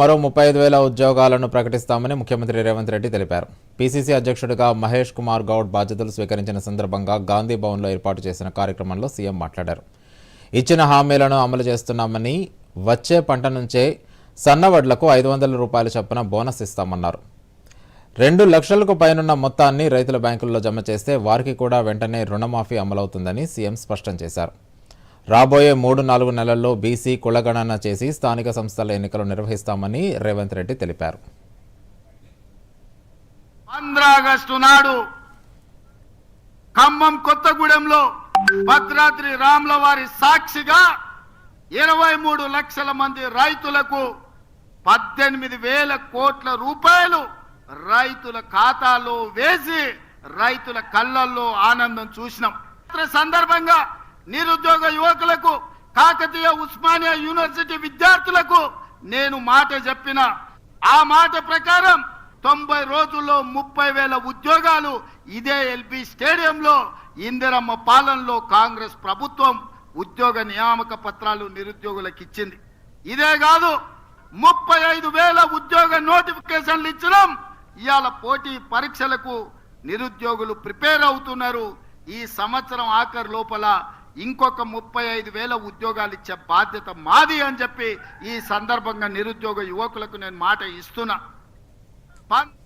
మరో ముప్పై ఐదు వేల ఉద్యోగాలను ప్రకటిస్తామని ముఖ్యమంత్రి రేవంత్ రెడ్డి తెలిపారు. పీసీసీ అధ్యక్షుడిగా మహేష్ కుమార్ గౌడ్ బాధ్యతలు స్వీకరించిన సందర్భంగా గాంధీ భవన్లో ఏర్పాటు చేసిన కార్యక్రమంలో సీఎం మాట్లాడారు. ఇచ్చిన హామీలను అమలు చేస్తున్నామని వచ్చే పంట నుంచే సన్నవడ్లకు ఐదు వందల రూపాయల చొప్పున బోనస్ ఇస్తామన్నారు. రెండు లక్షలకు పైనున్న మొత్తాన్ని రైతుల బ్యాంకుల్లో జమ చేస్తే వారికి కూడా వెంటనే రుణమాఫీ అమలవుతుందని సీఎం స్పష్టం చేశారు. రాబోయే మూడు నాలుగు నెలల్లో బీసీ కులగణన చేసి స్థానిక సంస్థల ఎన్నికలు నిర్వహిస్తామని రేవంత్ రెడ్డి తెలిపారు. ఆంధ్ర ఆగస్టు నాడు ఖమ్మం కొత్తగూడెంలో భద్రాద్రి రాముల వారి సాక్షిగా ఇరవై మూడు లక్షల మంది రైతులకు పద్దెనిమిది వేల కోట్ల రూపాయలు రైతుల ఖాతాలో వేసి రైతుల కళ్ళల్లో ఆనందం చూసినాం. సందర్భంగా నిరుద్యోగ యువకులకు కాకతీయ ఉస్మానియా యూనివర్సిటీ విద్యార్థులకు నేను మాట చెప్పిన. ఆ మాట ప్రకారం తొంభై రోజుల్లో ముప్పై వేల ఉద్యోగాలు ఇదే ఎల్బి స్టేడియంలో ఇందిరమ్మ పాలనలో కాంగ్రెస్ ప్రభుత్వం ఉద్యోగ నియామక పత్రాలు నిరుద్యోగులకు ఇచ్చింది. ఇదే కాదు ముప్పై ఐదు వేల ఉద్యోగ నోటిఫికేషన్లు ఇచ్చడం ఇవాళ పోటీ పరీక్షలకు నిరుద్యోగులు ప్రిపేర్ అవుతున్నారు. ఈ సంవత్సరం ఆఖరు లోపల ఇంకొక ముప్పై ఐదు వేల ఉద్యోగాలు ఇచ్చే బాధ్యత మాది అని చెప్పి ఈ సందర్భంగా నిరుద్యోగ యువకులకు నేను మాట ఇస్తున్నా. పం-